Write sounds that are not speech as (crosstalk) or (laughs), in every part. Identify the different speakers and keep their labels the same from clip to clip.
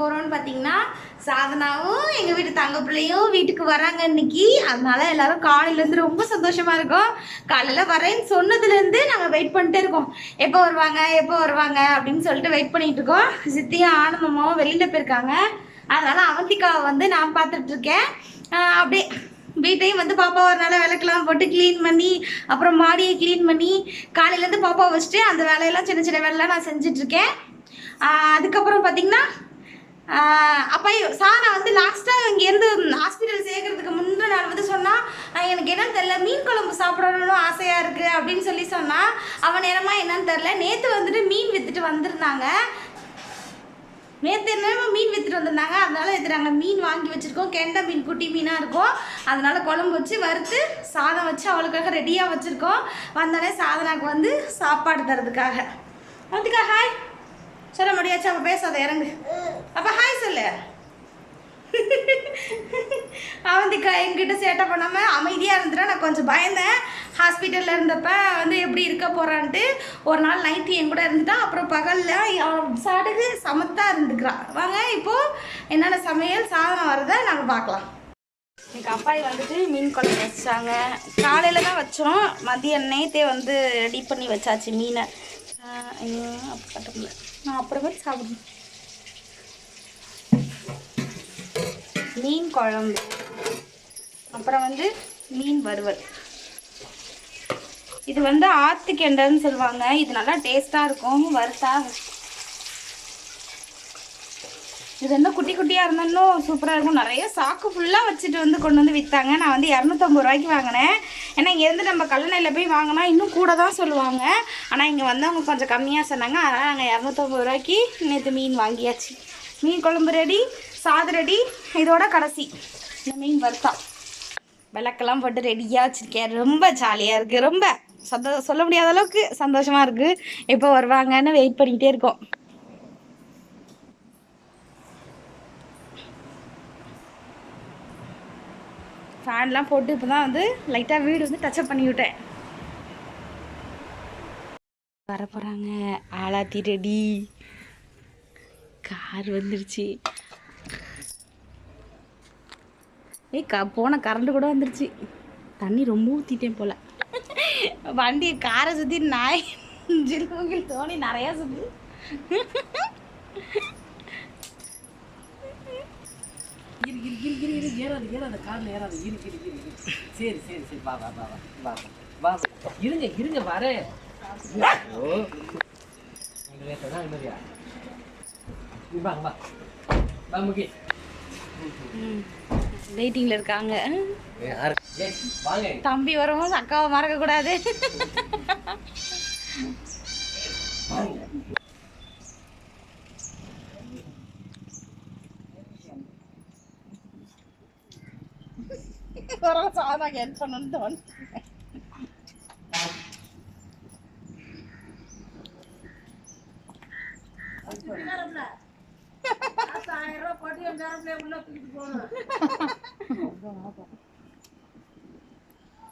Speaker 1: போகிறோம்னு பார்த்தீங்கன்னா சாதனாவும் எங்கள் வீட்டு தங்க பிள்ளையும் வீட்டுக்கு வராங்க இன்னைக்கு. அதனால எல்லாரும் காலையிலேருந்து ரொம்ப சந்தோஷமாக இருக்கும். காலையில் வரேன்னு சொன்னதுலேருந்து நாங்கள் வெயிட் பண்ணிட்டே இருக்கோம். எப்போ வருவாங்க எப்போ வருவாங்க அப்படின்னு சொல்லிட்டு வெயிட் பண்ணிட்டு இருக்கோம். சித்தியும் ஆனந்தமாவும் வெளியில் போயிருக்காங்க. அதனால அவந்திக்காவை வந்து நான் பார்த்துட்டு இருக்கேன். அப்படியே வீட்டையும் வந்து பாப்பா ஒரு நாள் விளக்கெல்லாம் போட்டு க்ளீன் பண்ணி அப்புறம் மாடியை க்ளீன் பண்ணி காலையிலேருந்து பாப்பா வச்சுட்டு அந்த வேலையெல்லாம் சின்ன சின்ன வேலைலாம் நான் செஞ்சிட்ருக்கேன் அதுக்கப்புறம் பார்த்திங்கன்னா அப்போ சாரா வந்து லாஸ்ட்டாக இங்கேருந்து ஹாஸ்பிட்டல் சேர்க்கறதுக்கு முன்பு நாள் வந்து சொன்னால் எனக்கு என்னன்னு தெரில மீன் குழம்பு சாப்பிடணும்னு ஆசையாக இருக்குது அப்படின்னு சொல்லி சொன்னால் அவன் நேரமாக என்னன்னு தெரில நேற்று வந்துட்டு மீன் விற்றுட்டு வந்திருந்தாங்க. நேற்று என்னமோ மீன் விற்றுட்டு வந்திருந்தாங்க. அதனால இது நாங்கள் மீன் வாங்கி வச்சுருக்கோம். கெண்டை மீன் குட்டி மீனாக இருக்கும். அதனால் குழம்பு வச்சு வறுத்து சாதம் வச்சு அவளுக்காக ரெடியாக வச்சுருக்கோம். வந்தோடனே சாதனாக்கு வந்து சாப்பாடு தரதுக்காக அதுக்காக ஹாய். சொல்ல முடியாச்சு அப்போ பேசாத இறங்கு. அப்போ ஹாய் சொல்லு. (laughs) அவந்திக்கா எங்கிட்ட சேட்டை பண்ணாமல் அமைதியாக இருந்துட்டா நான் கொஞ்சம் பயந்தேன். ஹாஸ்பிட்டலில் இருந்தப்ப வந்து எப்படி இருக்க போகிறான்ட்டு ஒரு நாள் நைட்டு என் கூட இருந்துட்டான் அப்புறம் பகலில் சாடுக்கு சமத்தாக இருந்துக்கிறான் வாங்க இப்போது என்னென்ன சமையல் சாதனம் வரதை நாங்கள் பார்க்கலாம். எங்கள் அப்பாய் வந்துட்டு மீன் குழம்பு வச்சாங்க. காலையில் தான் வச்சோம். மதியம் நேத்தே வந்து ரெடி பண்ணி வச்சாச்சு மீனை. ஐயோ அப்போ நான் அப்புறமேட்டு சாப்பிடணும். மீன் குழம்பு. அப்புறம் வந்து மீன் வறுவல். இது வந்து ஆத்து கெண்டைன்னு சொல்லுவாங்க. இது நல்லா டேஸ்ட்டாக இருக்கும் வறுத்தா இது வந்து குட்டி குட்டியாக இருந்தாலும் சூப்பராக இருக்கும். நிறைய சாக்கு ஃபுல்லாக வச்சுட்டு வந்து கொண்டு வந்து விற்றாங்க நான் வந்து இரநூத்தம்பது ரூபாய்க்கு வாங்கினேன். ஏன்னா இங்கேருந்து நம்ம கல்லணையில் போய் வாங்கினா இன்னும் கூட தான் சொல்லுவாங்க. ஆனால் இங்கே வந்து அவங்க கொஞ்சம் கம்மியாக சொன்னாங்க. அதனால் நாங்கள் இரநூத்தம்பது ரூபாய்க்கு நேற்று மீன் வாங்கியாச்சு. மீன் குழம்பு ரெடி சாதம் ரெடி இதோட கடைசி. இந்த மீன் வறுத்தா. விளக்கெல்லாம் போட்டு ரெடியாக வச்சுருக்கேன். ரொம்ப ஜாலியாக இருக்குது ரொம்ப சந்தோ சொல்ல முடியாத அளவுக்கு சந்தோஷமாக இருக்குது எப்போ வருவாங்கன்னு வெயிட் பண்ணிக்கிட்டே இருக்கோம். ஃபேன்லாம் போட்டு இப்போ தான் வந்து லைட்டாக வீடு வந்து டச்சப் பண்ணி விட்டேன். வர போகிறாங்க ஆளாத்தி ரெடி கார் வந்துருச்சு. ஏய் க போன கரண்ட் கூட வந்துருச்சு. தண்ணி ரொம்ப ஊற்றிட்டேன் போல். வண்டி காரை சுற்றி நாய் ஜில்முகில் தோணி நிறையா சுற்றி
Speaker 2: இரு இரு இரு இரு இரு ஏறாது ஏறாது கார்ல ஏறாது. இரு இரு இரு இரு. சரி சரி சரி. வா வா வா வா வா இருங்க இருங்க வரேன் ஓ நீங்க லேட்டா தான் நிம்மதியா? நீ வா வா. முகி.
Speaker 1: வெயிட்டிங்கில் இருக்காங்க.
Speaker 2: வாங்க
Speaker 1: தம்பி வரும்போது அக்காவை மறக்கக்கூடாது ஒரு சாதா ஹெல்ப் பண்ணணும்னு தோணு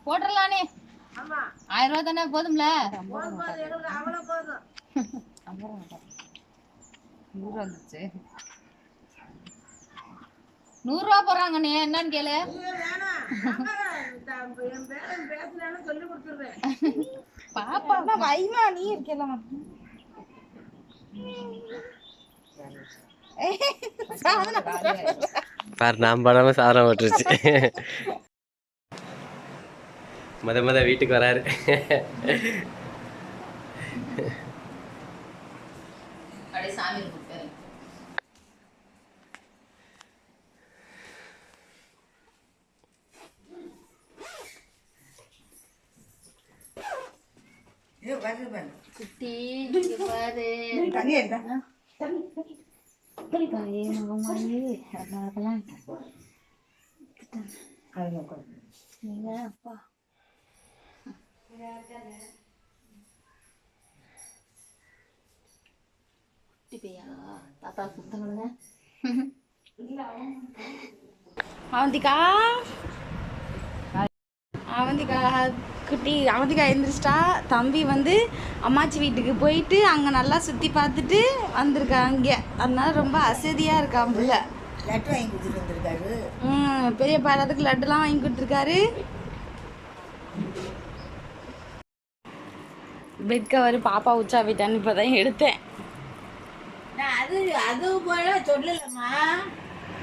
Speaker 3: போட்டுடலானே ஆயிரம் ரூபா தானே போதும்ல
Speaker 1: நூறு வந்துச்சு
Speaker 3: நூறு ரூபா போடுறாங்கண்ணே. என்னன்னு கேளு.
Speaker 1: பாப்பா வைமா நீ இருக்கலாம்
Speaker 4: பாரு நான் பண்ணாம சாதனம் ஓட்டுருச்சு முத முத வீட்டுக்கு வராரு.
Speaker 3: அப்படியே சாமி கொடுத்தாரு குட்டி இங்க பாரு தாயே மகமாயி அதனாலலாம் நீங்க அப்பா குட்டி பையா தாத்தா சுத்தங்களுங்க
Speaker 1: அவந்திகா அவந்திகா குட்டி அவதிகா எழுந்திரிச்சிட்டா தம்பி வந்து அம்மாச்சி வீட்டுக்கு போயிட்டு அங்கே நல்லா சுற்றி பார்த்துட்டு வந்திருக்கா அங்கே. அதனால ரொம்ப அசதியாக இருக்கான் புள்ள.
Speaker 5: லட்டு வாங்கி கொடுத்துட்டு வந்திருக்காரு.
Speaker 1: ம் பெரியப்பா எல்லாத்துக்கும் லட்டுலாம் வாங்கி கொடுத்துருக்காரு. பெட் கவர் பாப்பா உச்சா போயிட்டான்னு இப்போ தான் எடுத்தேன்.
Speaker 5: நான் அது அது போல சொல்லலம்மா.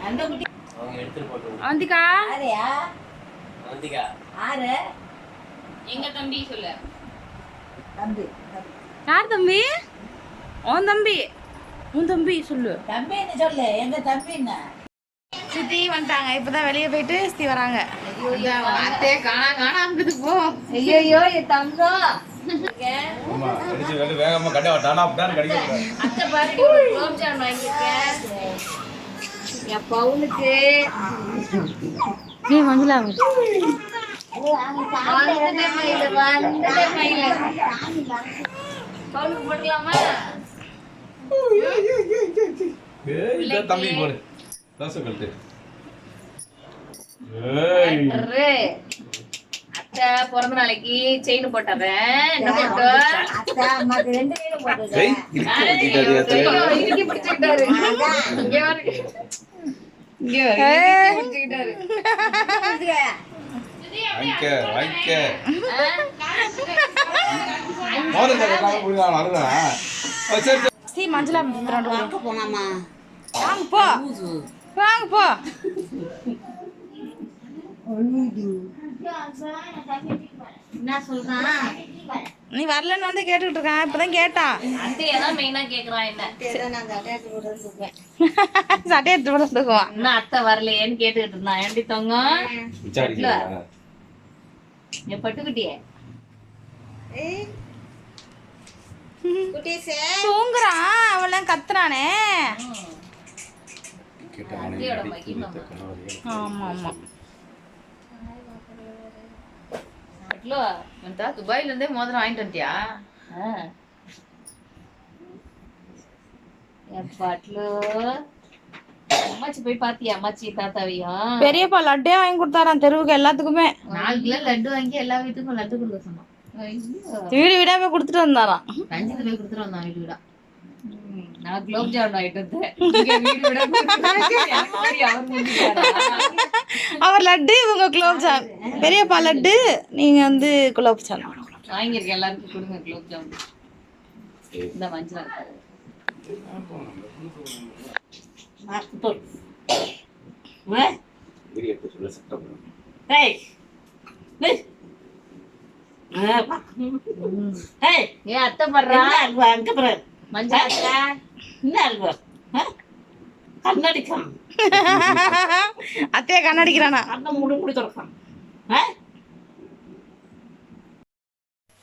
Speaker 5: அந்த குட்டி
Speaker 4: அவங்க எடுத்துட்டு போட்டு
Speaker 1: அவந்திகா
Speaker 5: ஆரையா
Speaker 4: வந்திக்கா
Speaker 5: ஆறு
Speaker 3: எங்க தம்பி சொல்லு?
Speaker 5: தம்பி.
Speaker 1: யார் தம்பி? உன் தம்பி. உன் தம்பி சொல்லு.
Speaker 5: தம்பின்னு சொல்லு? எங்க தம்பின்னு
Speaker 1: சித்தி வந்துட்டாங்க. இப்பதான் வெளியே போயிட்டு சித்தி வராங்க.
Speaker 3: அத்தையே காணா காணாமக்குது போ.
Speaker 5: ஐயோ என் தங்கம்
Speaker 6: வேகமா கட்ட அப்படிதான்
Speaker 3: அத்தை பாரு குலோப் ஜாம் வாங்கியிருக்கேன் என் பவுனுக்கு.
Speaker 1: நீ மஞ்சளா
Speaker 6: தம்பி போடு. தோசை கழட்டு ஏய்.
Speaker 3: அரே. அத்தை பிறந்த நாளைக்கு செயின் போட்டுறேன்.
Speaker 6: வாங்கிக்க வாங்கிக்க. மோதிரத்தை கட்டாம புரியுதா அழுதான் சரி சரி.
Speaker 1: சி மஞ்சளா வாங்க.
Speaker 5: போனாமா
Speaker 1: போ. வாங்க போ.
Speaker 5: என்ன சொல்றான்
Speaker 1: நீ வரலன்னு வந்து கேட்டுக்கிட்டு இருக்கான் இப்பதான் கேட்டான் சட்டையை எடுத்து போட்டு வந்துக்குவான்
Speaker 3: இன்னும் அத்தை வரலையேன்னு கேட்டுக்கிட்டு இருந்தான். ஏண்டி தொங்கம்? என் பட்டுக்குட்டியே (laughs)
Speaker 1: தூங்குறான். அவெல்லாம் கத்துறானே. ஆமா ஆமா.
Speaker 3: துபாயில இருந்தே மோதிரம் வாங்கிட்டு வந்துட்டியா என் பட்லோ அம்மாச்சி போய் பாத்தியா? அம்மாச்சி தாத்தாவையும்
Speaker 1: பெரியப்பா லட்டே வாங்கி கொடுத்தாராம் தெருவுக்கு எல்லாத்துக்குமே.
Speaker 3: நாலு கிலோ லட்டு வாங்கி எல்லா வீட்டுக்கும் லட்டு கொடுக்க சொன்னான்.
Speaker 1: வீடு வீடா போய் கொடுத்துட்டு வந்தாராம்.
Speaker 3: ரஞ்சித் போய் கொடுத்துட்டு வந்தான் வீடு வீடா. நான் குலோப் ஜாமுன்? அவர்
Speaker 1: லட்டு இவங்க குலோப் ஜாம். பெரியப்பா லட்டு நீங்க வந்து குலோப் ஜாம்.
Speaker 3: வாங்கியிருக்கேன். எல்லாருக்கும் கொடுங்க குலோப் ஜாமுன். இந்த மஞ்சள்.
Speaker 5: கண்ணடிக்கான்
Speaker 1: அத்தையா கண்ணடிக்கிறானா
Speaker 5: கண்ணை மூடி மூடி திறக்கான்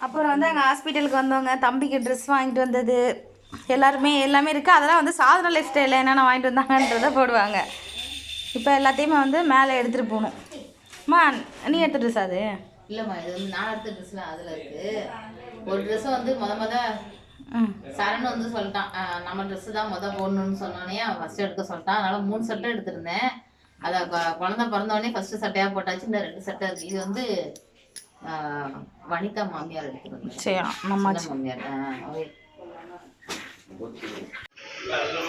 Speaker 1: அப்புறம் வந்து அங்கே ஹாஸ்பிட்டலுக்கு வந்தவங்க தம்பிக்கு ட்ரெஸ் வாங்கிட்டு வந்தது எல்லாருமே எல்லாமே இருக்குது அதெல்லாம் வந்து சாதன லைஃப் ஸ்டைலில் என்னென்ன வாங்கிட்டு வந்தாங்கன்றதை போடுவாங்க. இப்போ எல்லாத்தையுமே வந்து மேலே எடுத்துகிட்டு போகணும். அம்மா நீ எடுத்த ட்ரெஸ் அது?
Speaker 3: இல்லம்மா இது வந்து நான் எடுத்த ட்ரெஸ்லாம் அதுல இருக்கு. ஒரு ட்ரெஸ் வந்து முத முத சரண் வந்து சொல்லிட்டான். நம்ம ட்ரெஸ் தான் முத போடணும்னு சொன்னோடனே அவன் ஃபர்ஸ்ட் எடுக்க சொல்லிட்டான். அதனால மூணு சட்டை எடுத்திருந்தேன். அதை குழந்தை பிறந்தோடனே ஃபர்ஸ்ட் சட்டையா போட்டாச்சு. இந்த ரெண்டு சட்டை இருக்கு. இது வந்து வனிதா மாமியார் எடுத்துருந்தேன்
Speaker 1: சரி நம்ம
Speaker 3: மாமியார்.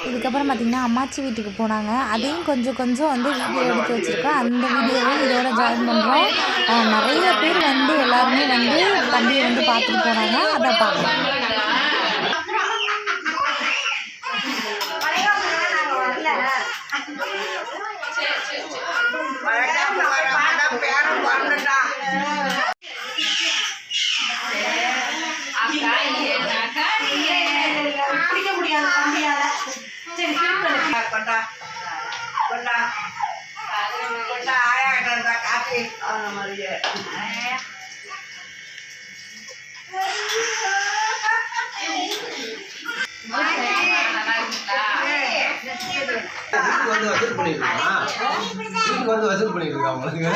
Speaker 1: இதுக்கப்புறம் பார்த்தீங்கன்னா அம்மாச்சி வீட்டுக்கு போனாங்க. அதையும் கொஞ்சம் கொஞ்சம் வந்து வீடியோ எடுத்து வச்சுருக்கோம். அந்த வீடியோவை இதோட ஜாயின் பண்ணுறோம் நிறைய பேர் வந்து எல்லாருமே வந்து தம்பியை வந்து பார்த்துட்டு போனாங்க. அதை பார்க்கலாம்.
Speaker 4: வீட்டுக்கு வந்து வசூல் பண்ணிருக்கான் வீட்டுக்கு வந்து வசூல் பண்ணிருக்கான் உங்களுக்கு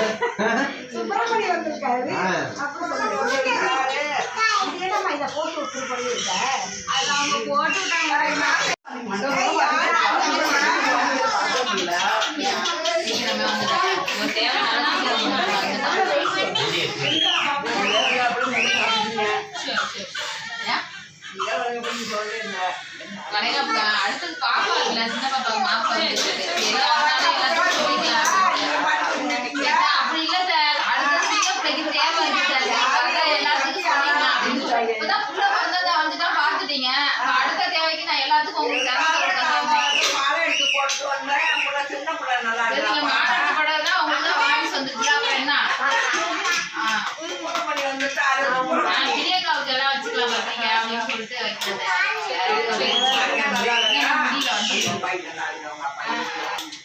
Speaker 4: ஆ.
Speaker 3: நம்ம வந்து வளைகாப்பு தான். அடுத்தது பாப்பா இல்ல சின்ன பாப்பா மாப்பா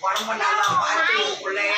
Speaker 7: உடம்பு நல்லா பார்த்து பிள்ளைய